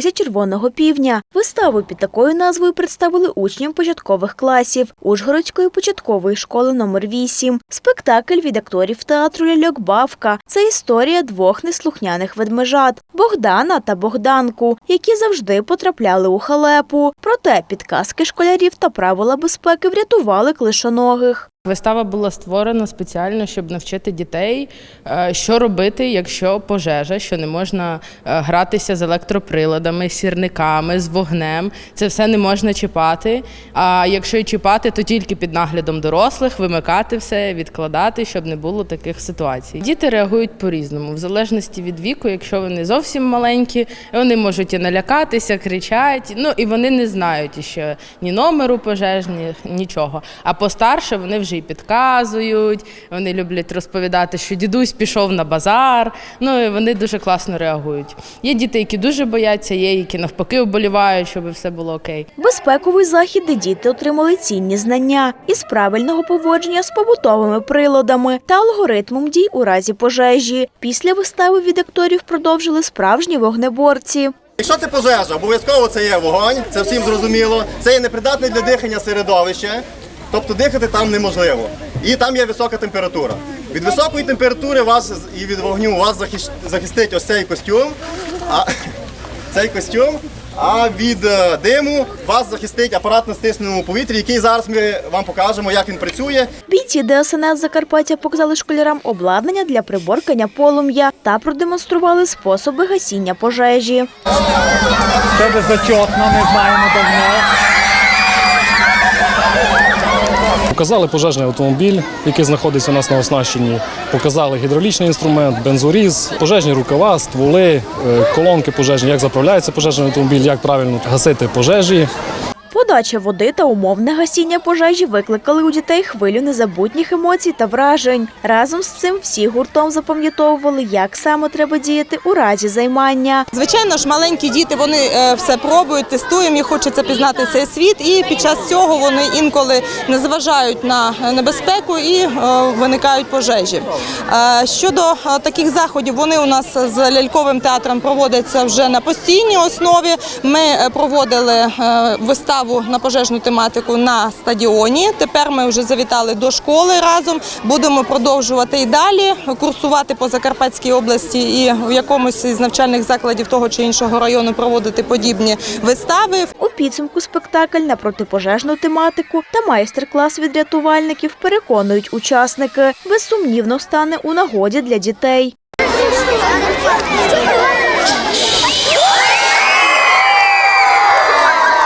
Кризя червоного півдня. Виставу під такою назвою представили учням початкових класів Ужгородської початкової школи номер 8 Спектакль від акторів театру Ляльок Бавка. Це історія двох неслухняних ведмежат Богдана та Богданку, які завжди потрапляли у халепу. Проте підказки школярів та правила безпеки врятували клишоногих. Вистава була створена спеціально, щоб навчити дітей, е, що робити, якщо пожежа, що не можна е, гратися з електроприладами, сірниками, з вогнем. Це все не можна чіпати. А якщо і чіпати, то тільки під наглядом дорослих, вимикати все, відкладати, щоб не було таких ситуацій. Діти реагують по-різному, в залежності від віку, якщо вони зовсім маленькі, вони можуть і налякатися, кричать. Ну і вони не знають ще ні номеру пожежні, нічого. А постарше вони вже і підказують, вони люблять розповідати, що дідусь пішов на базар. Ну і вони дуже класно реагують. Є діти, які дуже бояться, є які навпаки вболівають, щоб все було окей. Безпековий захід, де діти отримали цінні знання із правильного поводження з побутовими приладами та алгоритмом дій у разі пожежі. Після вистави від акторів продовжили справжні вогнеборці. Якщо це пожежа, обов'язково це є вогонь, це всім зрозуміло. Це є непридатне для дихання середовище, тобто дихати там неможливо. І там є висока температура. Від високої температури вас і від вогню вас захистить ось цей костюм, а цей костюм. А від е, диму вас захистить апарат на стисненому повітрі, який зараз ми вам покажемо, як він працює. Бійці ДСНС Закарпаття показали школярам обладнання для приборкання полум'я та продемонстрували способи гасіння пожежі. тебе зачетно, ми знаємо давно. Показали пожежний автомобіль, який знаходиться у нас на оснащенні. Показали гідравлічний інструмент, бензоріз, пожежні рукава, стволи, е, колонки пожежні, як заправляється пожежний автомобіль, як правильно гасити пожежі. Подача води та умовне гасіння пожежі викликали у дітей хвилю незабутніх емоцій та вражень. Разом з цим всі гуртом запам'ятовували, як саме треба діяти у разі займання. Звичайно ж, маленькі діти вони е, все пробують, тестують, їм хочеться пізнати цей світ, і під час цього вони інколи не зважають на небезпеку і е, виникають пожежі. Е, Щодо е, таких заходів, вони у нас з ляльковим театром проводяться вже на постійній основі. Ми е, проводили е, виставу на пожежну тематику на стадіоні. Тепер ми вже завітали до школи разом. Будемо продовжувати і далі курсувати по Закарпатській області і в якомусь із навчальних закладів того чи іншого району проводити подібні вистави. У підсумку спектакль на протипожежну тематику та майстер-клас від рятувальників переконують учасники. Безсумнівно стане у нагоді для дітей.